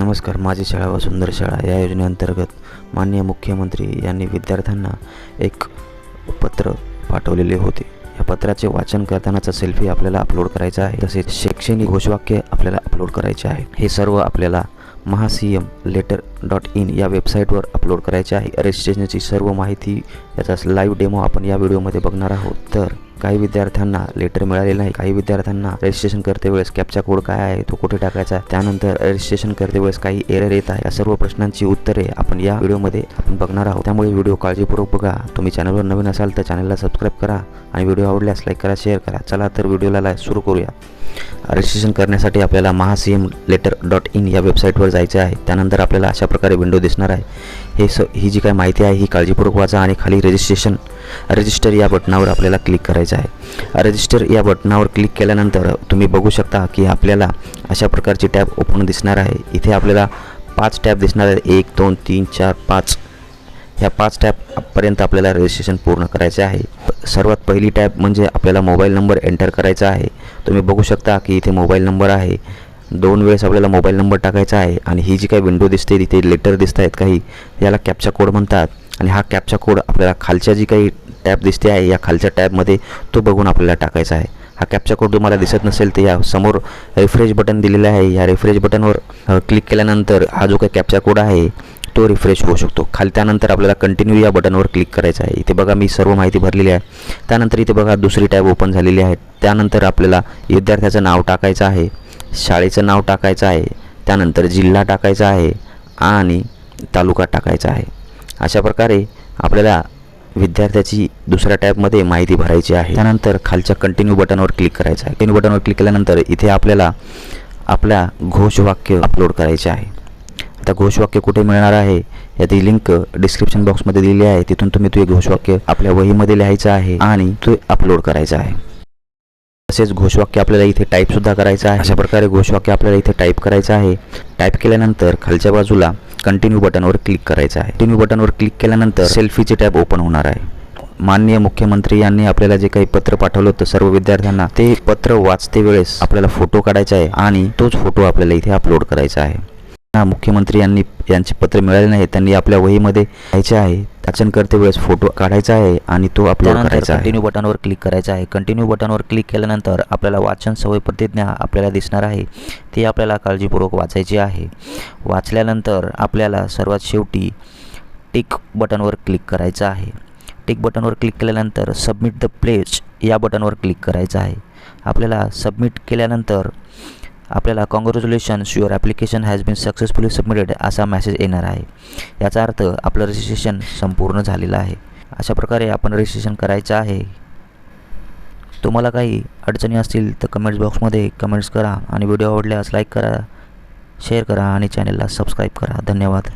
नमस्कार माझी शाळा व सुंदर शाळा या योजनेअंतर्गत माननीय मुख्यमंत्री यांनी विद्यार्थ्यांना एक पत्र पाठवलेले होते. या पत्राचे वाचन करतानाचा सेल्फी आपल्याला अपलोड करायचा आहे. तसेच शैक्षणिक घोषवाक्य आपल्याला अपलोड करायचे आहे. हे सर्व आपल्याला Maha C M letter dot in या वेबसाईटवर अपलोड करायचे आहे. रजिस्ट्रेशनची सर्व माहिती याचा लाईव्ह डेमो आपण या व्हिडिओमध्ये बघणार आहोत. तर काही विद्यार्थ्यांना लेटर मिळालेलं नाही. काही विद्यार्थ्यांना रजिस्ट्रेशन करते वेळेस कॅपचा कोड काय आहे तो कुठे टाकायचा आहे? त्यानंतर रजिस्ट्रेशन करते वेळेस काही एरर येत आहे. या सर्व प्रश्नांची उत्तरे आपण या व्हिडिओमध्ये आपण बघणार आहोत. त्यामुळे व्हिडिओ काळजीपूर्वक बघा. तुम्ही चॅनलवर नवीन असाल तर चॅनलला सबस्क्राईब करा आणि व्हिडिओ आवडल्यास लाईक करा शेअर करा. चला तर व्हिडिओला लाईक सुरू करूया. रजिस्ट्रेशन करण्यासाठी आपल्याला Maha C M letter dot in या वेबसाईटवर जायचे आहे. त्यानंतर आपल्याला अशा प्रकारे विंडो दिसणार आहे. हे स ही जी काय माहिती आहे ही काळजीपूर्वक वाचा आणि खाली रजिस्ट्रेशन रजिस्टर या बटनावर आपल्याला क्लिक करायचं आहे. रजिस्टर या बटनावर क्लिक केल्यानंतर तुम्ही बघू शकता की आपल्याला अशा प्रकारची टॅब ओपन दिसणार आहे. इथे आपल्याला पाच टॅब दिसणार आहेत. एक दोन तीन चार पाच. ह्या पाच टॅबपर्यंत आपल्याला रजिस्ट्रेशन पूर्ण करायचे आहे. सर्वात पहिली टॅब म्हणजे आपल्याला मोबाईल नंबर एंटर करायचा आहे. तुम्ही बघू शकता की इथे मोबाईल नंबर आहे. दोन वेळेस आपल्याला मोबाईल नंबर टाकायचा आहे आणि ही जी काही विंडो दिसते तिथे लेटर दिसत आहेत काही याला कॅपचा कोड म्हणतात. आणि हा कॅपचा कोड आपल्याला खालच्या जी काही टॅब दिसते आहे या खालच्या टॅबमध्ये तो बघून आपल्याला टाकायचा आहे. हा कॅपचा कोड तुम्हाला दिसत नसेल तर या समोर रिफ्रेश बटन दिलेलं आहे. या रिफ्रेश बटनवर क्लिक केल्यानंतर हा जो काही कॅपचा कोड आहे तो रिफ्रेश होऊ शकतो. खाली त्यानंतर आपल्याला कंटिन्यू या बटनवर क्लिक करायचं आहे. इथे बघा मी सर्व माहिती भरलेली आहे. त्यानंतर इथे बघा दुसरी टॅब ओपन झालेली आहे. त्यानंतर आपल्याला विद्यार्थ्याचं नाव टाकायचं आहे. शाळेचं नाव टाकायचं आहे त्यानंतर जिल्हा टाकायचा आहे आणि तालुका टाकायचा आहे. अशा प्रकारे आपल्याला विद्यार्थ्याची दुसऱ्या टॅबमध्ये माहिती भरायची आहे. त्यानंतर खालच्या कंटिन्यू बटनवर क्लिक करायचं आहे. कंटिन्यू बटनवर क्लिक केल्यानंतर इथे आपल्याला आपल्या घोषवाक्य अपलोड करायचे आहे. आता घोषवाक्य कुठे मिळणार आहे? याची लिंक डिस्क्रिप्शन बॉक्समध्ये दिलेली आहे. तिथून तुम्ही ते घोषवाक्य आपल्या वहीमध्ये लिहायचं आहे आणि ते अपलोड करायचं आहे. तसेच घोषवाक्य आपल्याला इथे टाईपसुद्धा करायचं आहे. अशा प्रकारे घोषवाक्य आपल्याला इथे टाईप करायचं आहे. टाईप केल्यानंतर खालच्या बाजूला कंटिन्यू बटनवर क्लिक करायचं आहे. कंटिन्यू बटनवर क्लिक केल्यानंतर सेल्फीचे टॅब ओपन होणार आहे. माननीय मुख्यमंत्री यांनी आपल्याला जे काही पत्र पाठवलं होतं सर्व विद्यार्थ्यांना ते पत्र वाचते वेळेस आपल्याला फोटो काढायचा आहे आणि तोच फोटो आपल्याला इथे अपलोड करायचा आहे. हा मुख्यमंत्री यांनी यांचे पत्र मिळाले नाही त्यांनी आपल्या वहीमध्ये घ्यायचे आहे. वाचन करते वेळेस फोटो काढायचा आहे आणि तो अपलोड करायचा आहे. कंटिन्यू बटनवर क्लिक करायचा आहे. कंटिन्यू बटनवर क्लिक केल्यानंतर आपल्याला वाचन सवय प्रतिज्ञा आपल्याला दिसणार आहे. ती आपल्याला काळजीपूर्वक वाचायची आहे. वाचल्यानंतर आपल्याला सर्वात शेवटी टिक बटनवर क्लिक करायचं आहे. टिक बटनवर क्लिक केल्यानंतर सबमिट द प्लेज या बटनवर क्लिक करायचं आहे. आपल्याला सबमिट केल्यानंतर आपल्याला congratulations your application has been successfully submitted असा मेसेज येणार आहे. याचा अर्थ आपलं रजिस्ट्रेशन संपूर्ण झालेलं आहे. अशा प्रकारे आपण रजिस्ट्रेशन करायचं आहे. तुम्हाला काही अडचणी असतील तर कमेंट्स बॉक्समध्ये कमेंट्स करा आणि व्हिडिओ आवडल्यास लाईक करा शेअर करा आणि चॅनलला सबस्क्राईब करा. धन्यवाद.